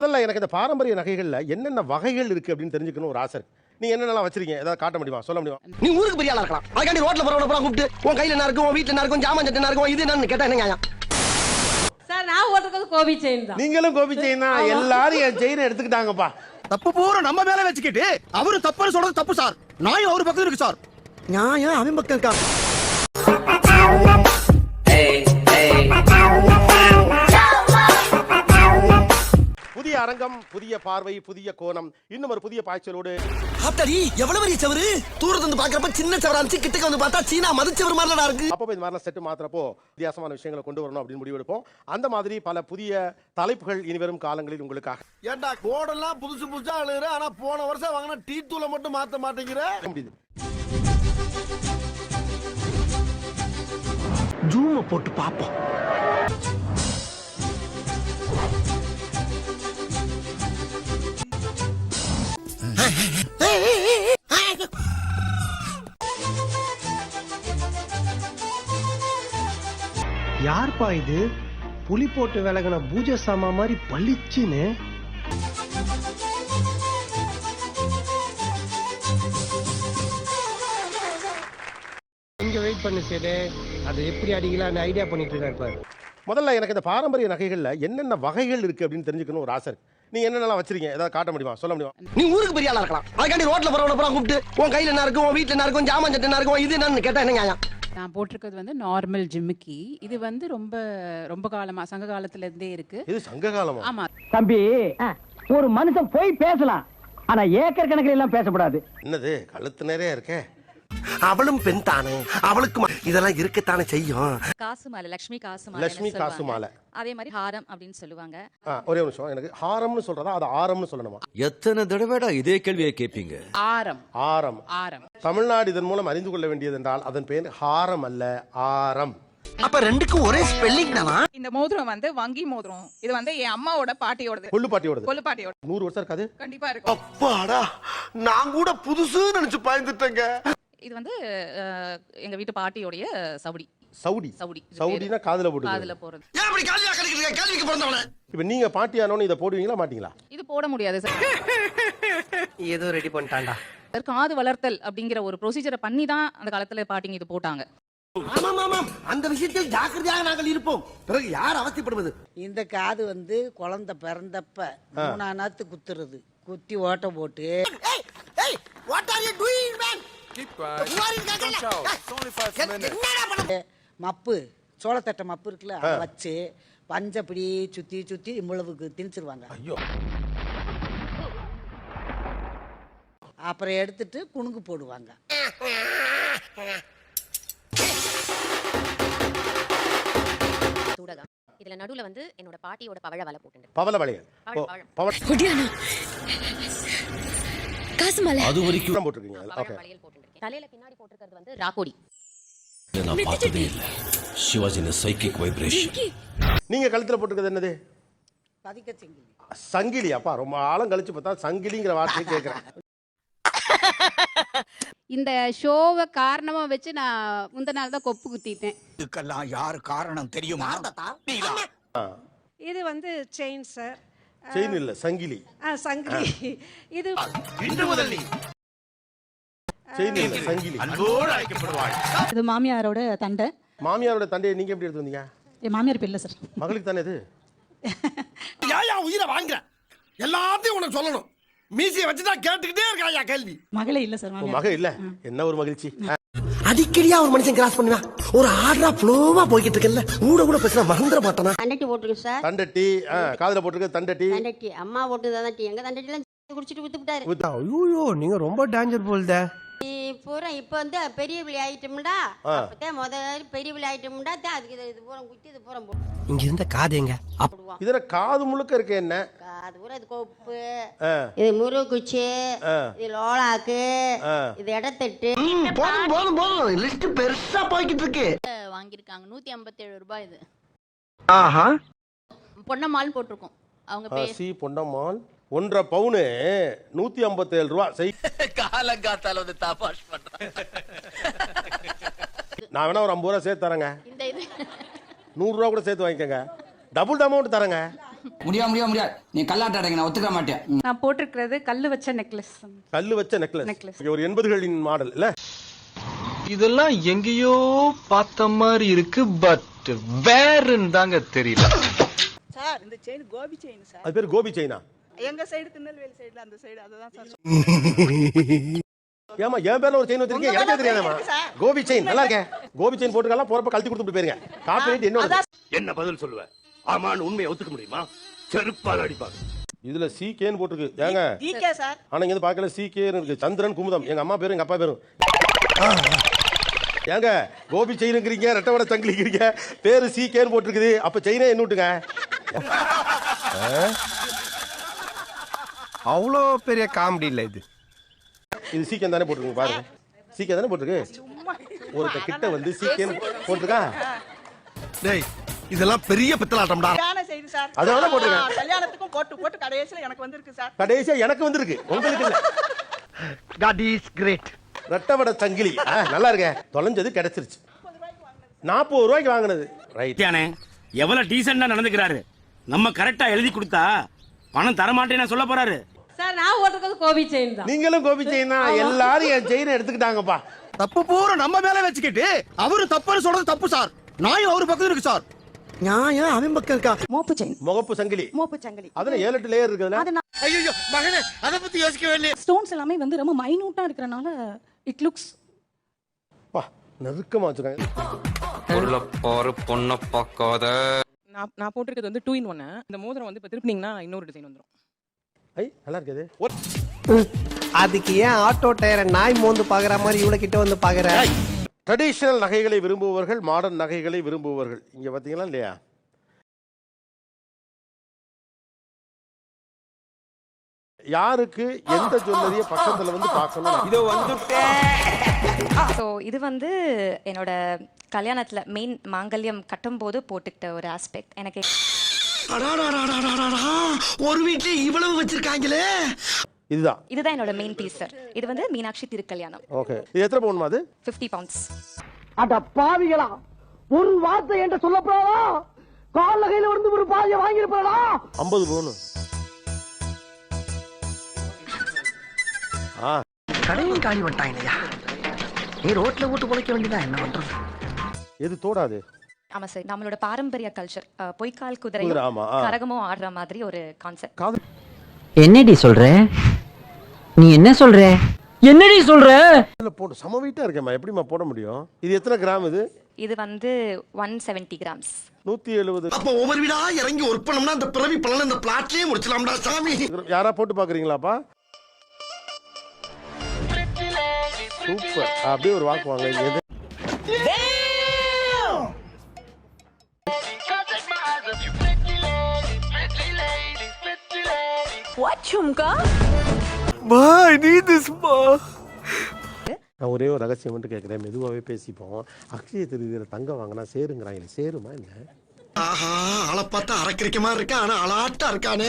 முதல்ல எனக்கு இந்த பாரம்பரிய நகைகள்ல என்னென்ன வகைகள் இருக்கு அப்படின்னு தெரிஞ்சுக்கணும் ஒரு ஆசை இருக்கு. நீங்க என்னென்னலாம் வச்சிருக்கீங்க? ஏதாவது காட்ட முடியுமா? சொல்ல முடியுமா? நீ ஊருக்கு பெரிய ஆளா இருக்கலாம். அதுக்காண்டி ரோட்ல போறவன பூரா கூப்பிட்டு. உன் கையில என்ன இருக்கும் உன் வீட்டுல என்ன இருக்கும் ஜாமான் சட்டை என்ன இருக்கும் இது என்னன்னு கேட்டா என்ன நியாயம்? சார் நான் ஓட்டுறது கோபி செயின் தான். நீங்களும் கோபி செயின் தான். எல்லாரும் என் செயினை எடுத்துக்கிட்டாங்கப்பா. தப்பு பூரா நம்ம மேல வச்சுக்கிட்டு அவரு தப்புன்னு சொல்றது தப்பு சார். நாயும் அவரு பக்கம் இருக்கு சார். நியாயம் அவன் பக்கம் இருக்கா? புதிய அரங்கம் புதிய பார்வை புதிய கோணம். இன்னும் ஒரு புதிய பாய்ச்சலோடு. ஆத்தாடி எவ்வளவு பெரிய சவரு? தூரத்துல இருந்து பாக்குறப்ப சின்ன சவரா இருந்துச்சு கிட்டக்க வந்து பார்த்தா சீனா மதுச்சவர் மாதிரி இருக்கு. அப்பப்போ இந்த மாதிரிலாம் செட்டு மாத்துறப்போ வித்தியாசமான விஷயங்களை கொண்டு வரணும் அப்படின்னு முடிவெடுப்போம் அந்த மாதிரி பல புதிய தலைப்புகள் இனி வரும் காலங்களில் உங்களுக்காக. ஏண்டா கோடெல்லாம் புதுசு புதுசா அழுகுற ஆனா போன வருஷம் வாங்கின டீ தூளை மட்டும் மாத்த மாட்டேங்கிற? முடியுது. ஜூம போட்டு பாப்போம். யார்ப்பா இது. புலி போட்டு விலகின பூஜை சாமா மாதிரி பளிச்சுன்னு. கொஞ்சம் வெயிட் பண்ணு சேது. அதை எப்படி அடிக்கலாம்னு ஐடியா பண்ணிட்டு இருக்காரு பாரு. முதல்ல எனக்கு இந்த பாரம்பரிய நகைகள்ல என்னென்ன வகைகள் இருக்கு அப்படின்னு தெரிஞ்சுக்கணும் ஒரு ஆசை இருக்கு. நீங்க என்னென்னலாம் வச்சிருக்கீங்க? ஏதாவது காட்ட முடியுமா? சொல்ல முடியுமா? நீ ஊருக்கு பெரிய ஆளா இருக்கலாம். அதுக்காண்டி ரோட்ல போறவன பூரா கூப்பிட்டு உன் கையில என்ன இருக்கும் உன் வீட்டுல என்ன இருக்கும் ஜாமான் சட்டை என்ன இருக்கும் இது என்னன்னு கேட்டா என்ன நான் போட்டிருக்கிறது வந்து நார்மல் ஜிமிக்கி இது வந்து ரொம்ப ரொம்ப காலமா சங்க காலத்துல இருந்தே இருக்கு. இது சங்க காலமா? ஆமா. தம்பி ஒரு மனுஷன் போய் பேசலாம். ஆனா ஏக்கர் கணக்கில் எல்லாம் பேசக்கூடாது என்னது கழுத்து நிறைய இருக்கே? அவளும் பெண் தானே. அவளுக்கு இதெல்லாம் இருக்கத்தானே செய்யும். காசு மாலை லக்ஷ்மி காசு மாலை லக்ஷ்மி காசு மாலை. அதே மாதிரி ஹாரம் அப்படின்னு சொல்லுவாங்க. ஒரே ஒரு நிமிஷம். எனக்கு ஹாரம்னு சொல்றதா அது ஆரம்னு சொல்லணுமா? எத்தனை தடவைடா இதே கேள்வியை கேட்பீங்க ஆரம். ஆரம். ஆரம். தமிழ்நாடு இதன் மூலம் அறிந்து கொள்ள வேண்டியது என்றால் அதன் பெயர் ஹாரம் அல்ல ஆரம். அப்ப ரெண்டுக்கும் ஒரே ஸ்பெல்லிங் தானா? இந்த மோதிரம் வந்து வங்கி மோதிரம். இது வந்து என் அம்மாவோட பாட்டியோடது. கொள்ளு பாட்டியோடது. கொள்ளு பாட்டியோட. நூறு வருஷம் இருக்காது? கண்டிப்பா இருக்கும். அப்பாடா நான் கூட புதுசு நினைச்சு பயந்துட்டேங்க. இது வந்து எங்க வீட்டு பாட்டியோடைய சவுடி. சவுடி? சவுடி. சவுடினா காதுல போட்டு காதுல போறது. ஏன் அப்படி கேள்வியா கிடைக்கிறீங்க? கேள்விக்கு பிறந்தவன. இப்ப நீங்க பாட்டியானோன்னு இதை போடுவீங்களா மாட்டீங்களா? இது போட முடியாது சார் ஏதோ ரெடி பண்ணிட்டான்டா. சார், காது வளர்த்தல் அப்படிங்கிற ஒரு ப்ரொசீஜரை பண்ணி தான் அந்த காலத்துல பாட்டிங்க இது போட்டாங்க. ஆமாம் ஆமாம் அந்த விஷயத்தில் ஜாக்கிரதையாக நாங்கள் இருப்போம். பிறகு யார் அவசியப்படுவது இந்த காது வந்து குழந்தை பிறந்தப்ப மூணா நாத்து குத்துறது. குத்தி ஓட்ட போட்டு. மப்பு. சோளத்தட்டை மப்பு இருக்குல்ல அதை வச்சு பஞ்சை இப்படி சுத்தி சுத்தி இவ்வளவுக்கு திணிச்சிருவாங்க. ஐயோ. அப்புறம் எடுத்துட்டு குணுக்கு போடுவாங்க. சூடகம். இதுல நடுவுல வந்து என்னோட பாட்டியோட பவழ வலை போட்டு பவள வளையல் பவள. காசு மாலை அது வரைக்கும் போட்டிருக்கீங்க. ஓகே தலையில பின்னாடி போட்டிருக்கிறது வந்து ராக்கோடி நான் பார்த்ததே இல்ல. சிவாஜின சைக்கிக் வைப்ரேஷன் நீங்க கழுத்துல போட்டிருக்கிறது என்னது? பதிக்க செங்கிலி. சங்கிலி அப்பா ரொம்ப ஆழம் கழிச்சு பார்த்தா சங்கிலிங்கிற வார்த்தையை கேட்கறேன் இந்த ஷோவை காரணமா வச்சு நான் முந்த நாள் தான் கொப்பு குத்திட்டேன். இதுக்கெல்லாம் யாரு காரணம் தெரியுமா? இது வந்து செயின் சார் செயின் இல்ல சங்கிலி. சங்கிலி இது இன்று முதல் நீ. செயின் இல்ல சங்கிலி. அன்போடு அழைக்கப்படுவாள் இது மாமியாரோட தண்டை. மாமியாரோட தண்டையை நீங்க எப்படி எடுத்து வந்தீங்க? என் மாமியார் பிள்ளை சார் மகளுக்கு தானே இது? ஏயா உயிரை வாங்குற. எல்லாத்தையும் உனக்கு சொல்லணும். மீசியை வச்சுதான் கேட்டுக்கிட்டே இருக்காயா கேள்வி. மகளே இல்ல சார் உன் மக இல்ல? என்ன ஒரு மகிழ்ச்சி. அடிக்கடியா ஒரு மனுஷன் கிராஸ் பண்ணுவான். ஒரு ஆர்டரா ஃப்ளோவா போய்கிட்டு இருக்கல ஊட கூட பேசினா மறந்துட மாட்டானா? தண்டட்டி போட்டுருக்கு சார் தண்டட்டி காதுல போட்டிருக்க தண்டட்டி. தண்டட்டி. அம்மா போட்டு தண்டட்டி எங்க தண்டட்டிலாம் குடிச்சிட்டு வித்து விட்டாரு ஐயோ நீங்க ரொம்ப டேஞ்சர் போல்தே. பூரா இப்ப வந்து பெரிய பிள்ளை ஆயிட்டோம்டா. அப்பதான் முதல்ல பெரிய பிள்ளை ஆயிட்டோம்டா தான் அதுக்கு இது- பூரா குத்தி இது பூரா போட்டு இங்க இருந்த காது எங்க? இதுல காது முழுக்க இருக்க என்ன? அது பூரா இது கொப்பு. இது முருகுச்சி. இது லோலாக்கு. இது இடத்தட்டு போதும் போதும் போதும். லிஸ்ட் பெருசா போய்கிட்டு இருக்கு. வாங்கியிருக்காங்க. நூத்தி ஐம்பத்தேழு ரூபாய் இது. ஆஹா. பொன்னம்மாள் போட்டிருக்கோம். அவங்க சி பொன்னம்மாள். ஒன்றரை பவுனு நூத்தி ஐம்பத்தேழு ரூபா. செய். காலங்காத்தால வந்து தாபாஷ் பண்றான் நான் வேணா ஒரு ஐம்பது ரூபா சேர்த்து தரேங்க. இந்த இது. நூறு ரூபா கூட சேர்த்து வாங்கிக்கோங்க. டபுள் அமௌண்ட் தரேங்க. முடியாது முடியாது முடியாது நீ கல்லாட்ட அடைங்க நான் ஒத்துக்க மாட்டேன். நான் போட்டிருக்கிறது கல்லு வச்ச நெக்லஸ் கல்லு வச்ச நெக்லஸ் ஒரு எண்பதுகளின் மாடல் இல்ல? இதெல்லாம் எங்கேயோ பார்த்த மாதிரி இருக்கு பட் வேறுன்னு தாங்க தெரியல. சார் இந்த செயின் கோபி செயின் சார். அது பேர் கோபி சைனா எங்க சைடு திருநெல்வேலி சைடுல அந்த சைடு அதுதான் சார் ஏமா என் பேர்ல ஒரு செயின் வச்சிருக்கீங்க? எனக்கே தெரியாதமா கோபி செயின் நல்லா இருக்கேன். கோபி செயின் போட்டுக்கலாம் போறப்ப கழட்டி கொடுத்துட்டு போயிருங்க. காப்பி என்னோட என்ன பதில் சொல்லுவ? ஆமான்னு உண்மையை ஒத்துக்க முடியுமா? செருப்பால் அடிப்பாங்க. இதுல சி கேன்னு போட்டிருக்கு. ஏங்க? டிகே சார் ஆனா இங்க இருந்து பார்க்கல சி கேன்னு இருக்கு. சந்திரன் குமுதம். எங்க அம்மா பேரும் எங்க அப்பா பேரும் ஏங்க கோபி செயினுங்கிறீங்க ரெட்டவட சங்கிலிங்கிறீங்க பேரு சி கேன்னு போட்டிருக்குது. அப்ப செயினே என்ன விட்டுங்க அவ்வளோ பெரிய காமெடி இல்ல இது. இது சீக்கிரம் தானே போட்டிருக்கு பாருங்க. சீக்கிரம் தானே போட்டிருக்கு? ஒருத்த கிட்ட வந்து சீக்கிரம் போட்டிருக்கா? டேய் இதெல்லாம் பெரிய பித்தலாட்டம்டா. கல்யாண செய்தி சார். அதனால போட்டிருக்கேன். கல்யாணத்துக்கும் போட்டு போட்டு கடைசியில எனக்கு வந்திருக்கு சார். கடைசியா எனக்கு வந்திருக்கு. உங்களுக்கு இல்ல. காட் இஸ் கிரேட் ரெட்டவட சங்கிலி. ஆ, நல்லா இருக்க. தொலைஞ்சது கிடைச்சிருச்சு. நாற்பது ரூபாய்க்கு வாங்கினது. ரைட் எவ்வளவு டீசெண்டா நடந்துக்கிறாரு. நம்ம கரெக்டா எழுதி கொடுத்தா பணம் தரமாட்டேன்னு சொல்ல போறாரு. சார் நான் ஓட்டுறது கோபி செயின் தான். நீங்களும் கோபி செயினா எல்லாரும் என் செயினை எடுத்துக்கிட்டாங்கப்பா. தப்பு பூரா நம்ம மேல வச்சுக்கிட்டு அவரு தப்புன்னு சொல்றது தப்பு சார். நாயும் அவரு பக்கம் இருக்கு சார். நியாயம் அவன் பக்கம் இருக்கா? மோப்பு செயின் முகப்பு சங்கிலி. மோப்பு சங்கிலி. அதுல ஏழு எட்டு லேயர் இருக்குதுல்ல ஐயோ மகனே அதை பத்தி யோசிக்கவே இல்லையே ஸ்டோன்ஸ் எல்லாமே வந்து ரொம்ப மைனூட்டா இருக்கிறனால இட் லுக்ஸ் பா நெருக்கமா வச்சிருக்காங்க பொருளை பாரு பொண்ணை பார்க்காத. நான் நான் போட்டிருக்கிறது வந்து டூ இன் ஒன்னு இந்த மோதிரம் வந்து இப்போ திருப்பினீங்கன்னா இன்னொரு டிசைன் வந்துடும் ஐ நல்லா இருக்குது. அதுக்கு ஏன் ஆட்டோ டயரை நாய் மோந்து பாக்குற மாதிரி இவ்வளவு கிட்ட வந்து பாக்குற? ட்ரெடிஷனல் நகைகளை விரும்புபவர்கள் மாடர்ன் நகைகளை விரும்புபவர்கள். இங்க பாத்தீங்களா இல்லையா? யாருக்கு எந்த ஜுவல்லரிய பக்கத்துல வந்து பார்க்கணும் இதோ வந்து ஸோ இது வந்து என்னோட கல்யாணத்துல மெயின் மாங்கல்யம் கட்டும்போது போட்டுக்கிட்ட ஒரு ஆஸ்பெக்ட் எனக்கு. ஒரு வீட்டுல இவ்வளவு வச்சிருக்காங்களே. இதுதான். இதுதான் என்னோட மெயின் பீஸ் சார் இது வந்து மீனாட்சி திருக்கல்யாணம். ஓகே இது எத்தனை பவுன்மா அது? ஃபிஃப்டி பவுண்ட்ஸ் அட பாவிகளா ஒரு வார்த்தை என்ற சொல்லப்படாதா? கால் கையில வந்து ஒரு பாதியை வாங்கியிருப்பா ஐம்பது பவுன் ஆ. கடையும் காலி வந்துட்டாங்கய்யா நீ ரோட்ல போட்டு பொழைக்க வேண்டியதா? என்ன பண்றது? எது தோடாது? ஆமா சார் நம்மளோட பாரம்பரிய கல்ச்சர் பொய்க்கால் குதிரை, குதிரையும் ஆமா, ஆ. கரகமும் ஆடுற மாதிரி ஒரு கான்செப்ட் காது என்னடி சொல்ற? நீ என்ன சொல்ற? என்னடி சொல்ற? போட்டு சம வெயிட்டா இருக்கேம்மா. எப்படிம்மா போட முடியும்? இது எத்தனை கிராம் இது? இது வந்து ஒன் செவன்ட்டி கிராம்ஸ் நூத்தி எழுபது அப்ப ஒவ்வொரு வீடா இறங்கி ஒர்க் பண்ணோம்னா அந்த பிறவி பலன் இந்த பிளாட்லயே முடிச்சலாம்டா சாமி. யாரா போட்டு பாக்குறீங்களாப்பா? சூப்பர். அப்படியே ஒரு வாக்கு வாங்க. எது நான் ஒரே ஒரு ரகசியம் மட்டும் கேட்குறேன் மெதுவாகவே பேசிப்போம். அக்ஷய திருதியில தங்கம் வாங்கினா சேருங்கிறாங்க சேருமா என்ன ஆஹா ஆளை பார்த்தா அரக்கரிக்க மாதிரி இருக்கா? ஆனா அலாட்டா இருக்கானே.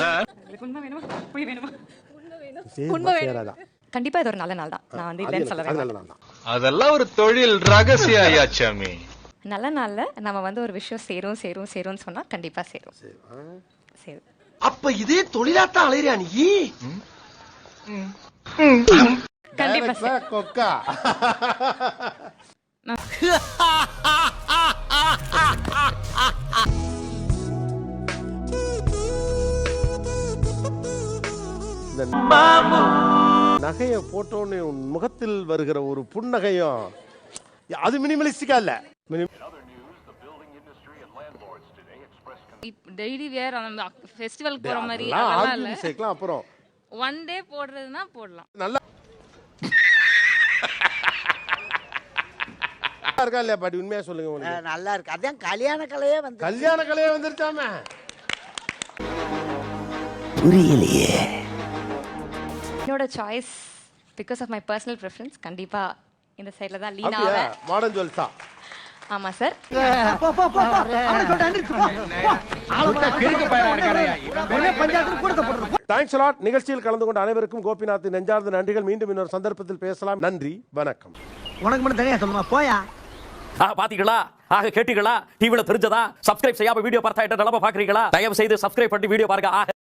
சேருமா சேராதா? கண்டிப்பா இது ஒரு நல்ல நாள் தான் நான் வந்து அது இல்லைன்னு அது நாள் தான் அதெல்லாம் ஒரு தொழில் ரகசிய ஐயாச்சாமி நல்ல நாள்ல நம்ம வந்து ஒரு விஷயம் சேரும் சேரும் சேரும்னு சொன்னா கண்டிப்பா சேரும். சேரும். அப்ப இதே தொழிலாத்தான் அலையிறியா நீ? கண்டிப்பா கொக்கா. இந்த நகையை போட்டோன்னு உன் முகத்தில் வருகிற ஒரு புன்னகையும் அது மினிமலிஸ்டிக்கா இல்ல. டெய்லி வேர் அந்த ஃபெஸ்டிவலுக்கு போற மாதிரி அதெல்லாம் இல்ல. சேர்க்கலாம் அப்புறம். ஒன் டே போடுறதுன்னா போடலாம். நல்லா இருக்கா இல்லையா பாட்டி? உண்மையா சொல்லுங்க நல்லா இருக்கு. அதான் கல்யாண கலையே வந்து கல்யாண கலையே வந்துருச்சாமே புரியலையே. என்னோட choice because of my personal preference கண்டிப்பா இந்த சைடில் தான் லீனாவை. மாடர்ன் ஜுவல்ஸா ஆமா சார் தேங்க்ஸ் லாட் நிகழ்ச்சியில் கலந்து கொண்ட அனைவருக்கும் கோபிநாத் நெஞ்சார்ந்த நன்றிகள். மீண்டும் இன்னொரு சந்தர்ப்பத்தில் பேசலாம். நன்றி வணக்கம். உனக்கு மட்டும் தனியா சொல்லுமா போயா? பாத்தீங்களா? ஆக கேட்டீங்களா? டிவில தெரிஞ்சதா? சப்ஸ்கிரைப் செய்யாம வீடியோ பார்த்தா என்ன நிலம பாக்குறீங்களா தயவு செய்து சப்ஸ்கிரைப் பண்ணி வீடியோ பாருங்க. ஆக